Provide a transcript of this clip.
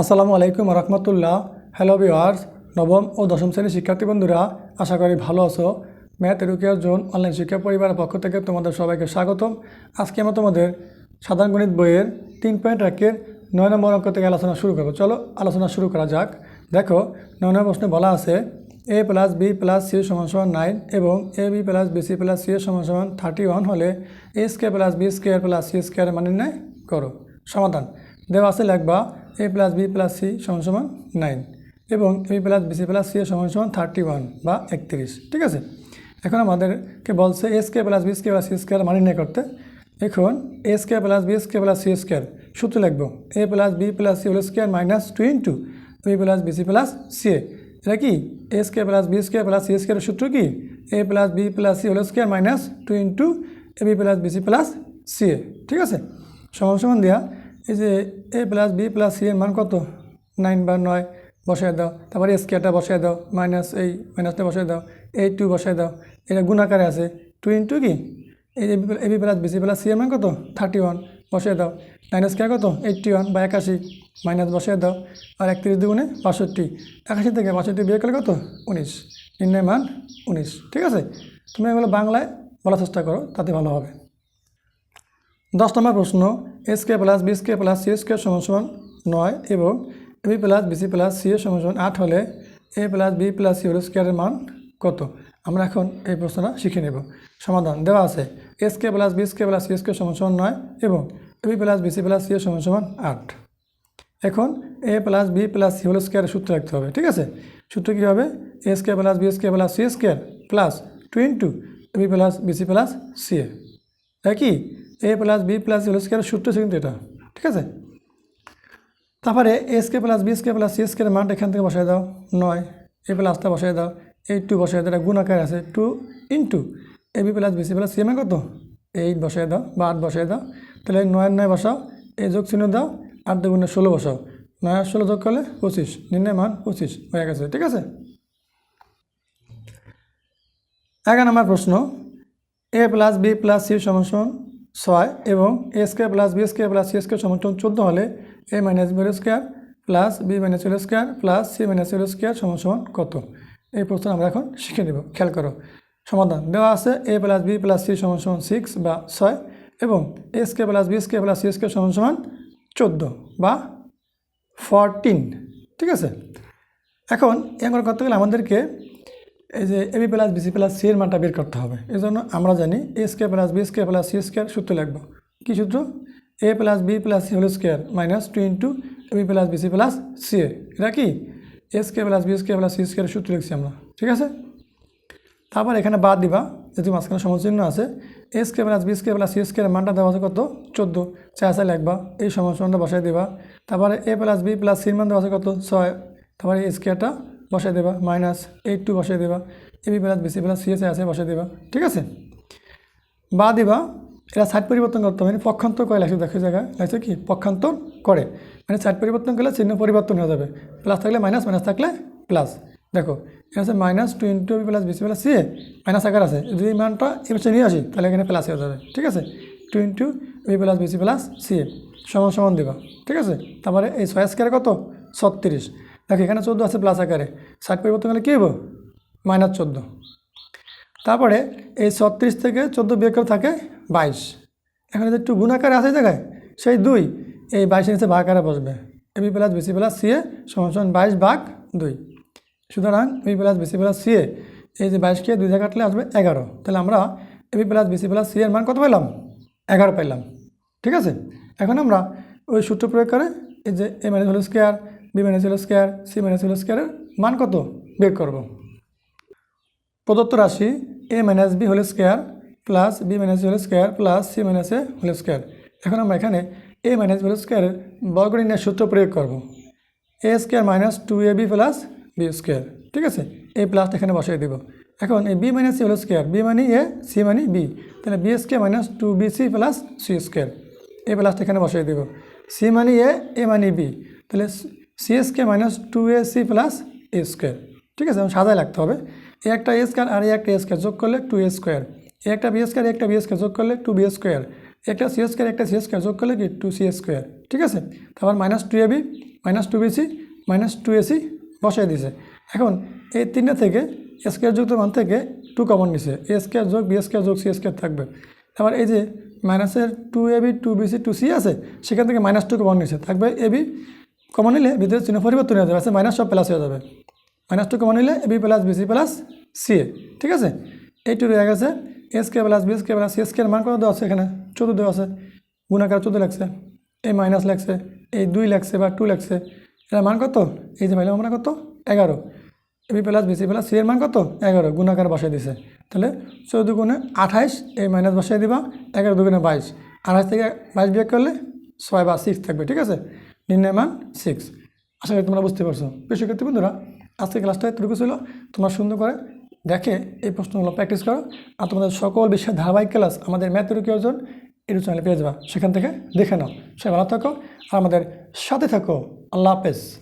আসসালামু আলাইকুম রহমতুল্লাহ। Hello viewers নবম ও দশম শ্রেণির শিক্ষার্থী বন্ধুরা, আশা করি ভালো আছো। ম্যাথ এডুকেয়ার জোন অনলাইন শিক্ষা পরিবারের পক্ষ থেকে তোমাদের সবাইকে স্বাগতম। আজকে আমরা তোমাদের সাধারণ গণিত বইয়ের তিন পয়েন্ট একের নয় নম্বর অঙ্ক থেকে আলোচনা শুরু করব। চলো আলোচনা শুরু করা যাক। দেখো, নয় নম্বর প্রশ্নে বলা আছে A plus B plus C সমান সমান নাইন এবং A B plus B C plus C সমান সমান থার্টি ওয়ান হলে A square plus B square plus C square মানে নির্ণয় করো। সমাধান। দেওয়া আছে লিখবা A plus B plus C সমান সমান নাইন এবং A plus B C plus C সমান সমান থার্টি ওয়ান বা একত্রিশ, ঠিক আছে? এখন আমাদেরকে বলছে A square plus B square plus C square মানে নির্ণয় করতে। এখন A square plus B square plus C square সূত্র লিখব A plus B plus C whole square minus two into B plus B C plus C A এটা কি? A square plus B square plus C স্কোয়ারের সূত্র কি? A plus B plus C whole square minus two into A B plus B C plus C A ঠিক আছে? সমান সমান দেওয়া এই যে A plus B plus C এর মান কত? নাইন বা নয় বসায় দাও। তারপরে স্কোয়ারটা বসায় দাও, মাইনাস এই মাইনাসটা বসায় দাও এই টু বসায় দাও। এটা গুণাকারে আছে। টু ইন্টু কি? এই A B plus BC plus C এর মান কত? থার্টি ওয়ান বসিয়ে দাও। নাইন স্কোয়ার কত? এইট্টি ওয়ান বা একাশি মাইনাস বসিয়ে দাও। আর একত্রিশ দুগুণে বাষট্টি। একাশি থেকে বাষট্টি বিয়ে করলে কত? উনিশ। নির্ণয় মান উনিশ। ঠিক আছে? তুমি এগুলো বাংলায় বলার চেষ্টা করো, তাতে ভালো হবে। দশ নম্বর প্রশ্ন S K plus B K plus C square সমান সমান নয় এবং A B plus BC plus C এর সমান আট হলে A plus B plus C whole স্কোয়ারের মান কত? আমরা এখন এই প্রশ্নটা শিখে নেব। সমাধান দেওয়া আছে। S K plus B K plus C square সমান সমান নয় এবং A B plus BC plus C এর সমান সমান আট। এখন A plus B plus C whole স্কোয়ারের সূত্র রাখতে হবে, ঠিক আছে? সূত্র কী হবে? A square plus B square plus C square plus two into A B plus BC plus C A তাই কি A plus B plus C whole স্কোয়ারের সূত্র কিন্তু এটা ঠিক আছে? তারপরে A square plus B square plus C স্কের মানটা এখান থেকে বসায় দাও, নয়। এ প্লাসটা বসায় দাও এই টু বসায় দাও, এটা গুণ গুণাকার আছে two into A B plus BC plus C M কত? এইট বসায় দাও বা আট বসায় দাও, তাহলে নয় নয় বসাও এই যোগ চিহ্ন দাও, আট দুগুণে ষোলো বসাও। নয় ষোলো যোগ করলে পঁচিশ, নির্ণয় মান পঁচিশ হয়ে গেছে, ঠিক আছে? এগারো নম্বর প্রশ্ন A plus B plus C সমান ছয় এবং A square plus B square plus C square সমান চোদ্দ হলে A minus B square plus B minus L square plus C minus L square সমান সমান কত? এই প্রশ্ন আমরা এখন শিখে নেব। খেয়াল করো। সমাধান দেওয়া আছে A plus B plus C সমান সমান সিক্স বা ছয় এবং A square plus B square plus C square সমান সমান চোদ্দ বা ফরটিন ঠিক আছে? এখন এগুলো করতে গেলে আমাদেরকে এই যে AB plus BC plus C এর মানটা বের করতে হবে। এই জন্য আমরা জানি A square plus B square plus C square সূত্র লিখব। কী সূত্র? A plus B plus C whole square minus two into AB plus BC plus C A এটা কি? A square plus B square plus C square সূত্র লিখছি আমরা। ঠিক আছে? তারপর এখানে বাদ দিবা, যেহেতু মাঝখানে সমচিহ্ন আছে। A square plus B square plus C square মানটা দেওয়া আছে কত? চোদ্দ। চার চার লাগবা এই সমস্যাটা বসাই দেবা। তারপরে এ প্লাস বি প্লাস সির মান দেওয়া আছে কত? ছয়। তারপরে স্কোয়ারটা বসাই দেবা মাইনাস এইট টু বসাই দেবা A B plus BC plus C S আছে, বসাই দেবা, ঠিক আছে? বা দিবা, এটা সাইড পরিবর্তন করতে হবে মানে পক্ষান্তর করে লাগছে দেখো জায়গায় লাগছে কি? পক্ষান্তর করে মানে সাইড পরিবর্তন করলে চিহ্ন পরিবর্তন হয়ে যাবে প্লাস থাকলে মাইনাস মাইনাস থাকলে প্লাস দেখো এখানে আছে minus two into B plus BC plus C minus আকার আছে, যদি এই মানটা নিয়ে আসি, তাহলে এখানে প্লাস হয়ে যাবে, ঠিক আছে? Two into B plus BC plus C সমান সমান দিবা, ঠিক আছে? তারপরে এই ছয় স্কোয়ার কত? ছত্রিশ। দেখো, এখানে চোদ্দ আছে প্লাস আকারে। সাইড পরিবর্তন করলে কী হব মাইনাস চোদ্দ। তারপরে এই ছত্রিশ থেকে চোদ্দ বিয়োগ করে থাকে বাইশ। এখানে যে একটু গুণাকারে আছে জায়গায়, সেই দুই, এই বাইশের নিচে ভাগ আকারে বসবে। AB plus BC plus C A সমান বাইশ ভাগ দুই। সুতরাং AB plus BC plus C A এই যে বাইশকে দুই জায়গা কাটলে আসবে এগারো। তাহলে আমরা AB plus BC plus C এর মান কত পেলাম? এগারো পেলাম। ঠিক আছে? এখন আমরা ওই সূত্র প্রয়োগ করে এই যে A minus whole square B minus whole square, C minus whole স্কোয়ারের মান কত? বের করব। প্রদত্ত রাশি A minus B whole square plus B minus whole square plus C minus A whole square. এখন আমরা এখানে এ মাইনাস হোল স্কোয়ারের বর্গনির্ণয় সূত্র প্রয়োগ করব। A square minus two A B plus B square, ঠিক আছে? এই প্লাসটা এখানে বসিয়ে দেব। এখন এই B minus C whole square, B মানে এ, সি মানে বি, তাহলে B square minus two B C plus C square. এই প্লাসটা এখানে বসিয়ে দেব। সি মানে এ এ মানে বি, তাহলে C square minus two A C plus A square ঠিক আছে সাদায় লাগতে হবে। এ একটা এ স্কোয়ার আর এই একটা এ স্কোয়ার যোগ করলে টু এ স্কোয়ার এ একটা বি স্কোয়ার একটা বি স্কোয়ার যোগ করলে টু বি স্কোয়ার একটা সি স্কোয়ার একটা সি স্কোয়ার যোগ করলে কি টু সি স্কোয়ার ঠিক আছে? তারপর minus two A B minus two B C minus two AC বসাই দিছে এখন এই তিনটা থেকে স্কোয়ার যুক্ত মান থেকে টু কমন নিছে। এ স্কোয়ার যোগ বি স্কোয়ার যোগ সি স্কোয়ার থাকবে। এবার এই যে মাইনাসের two A B two B C two C আছে, সেখান থেকে মাইনাস টু কমন নিছে। থাকবে এবি কমন নিলে ভিতরে চিহ্ন পরিবর্তন হয়ে যাবে, আছে মাইনাস সব প্লাস হয়ে যাবে। মাইনাস টু কমন নিলে B plus BC plus C A ঠিক আছে? এইটু রয়ে গেছে এস কে প্লাস বিএস কে প্লাস এস কে মান কত দেওয়া আছে এখানে? চোদ্দ দেওয়া আছে। গুণাকার চোদ্দ লাগছে। এই মাইনাস লাগছে এই দুই লাগছে বা টু লাগছে। এর মান কত? এই যে পাইলাম আমরা কত? এগারো। AB plus BC plus C এর মান কত? এগারো, গুণাকার বসাই দিছে। তাহলে চৌদ্দ গুণে আঠাইশ এই মাইনাস বসাই দিবা, এগারো দুগুণে বাইশ। আঠাইশ থেকে বাইশ বিয়োগ করলে ছয় বা সিক্স থাকবে, ঠিক আছে? নির্ণয় মান সিক্স আশা করি তোমরা বুঝতে পারছ। বেশি শিক্ষার্থী বন্ধুরা, আজকে ক্লাসটা এতটুকু ছিল। তোমরা সুন্দর করে দেখে এই প্রশ্নগুলো প্র্যাকটিস করো। আর তোমাদের সকল বিশ্বের ধারাবাহিক ক্লাস আমাদের ম্যাথের কি অর্জন ইউটিউব চ্যানেলে পেয়ে যাবা। সেখান থেকে দেখে নাও। সবাই ভালো থাকো। আর আমাদের সাথে থাকো। আল্লাহ হাফেজ।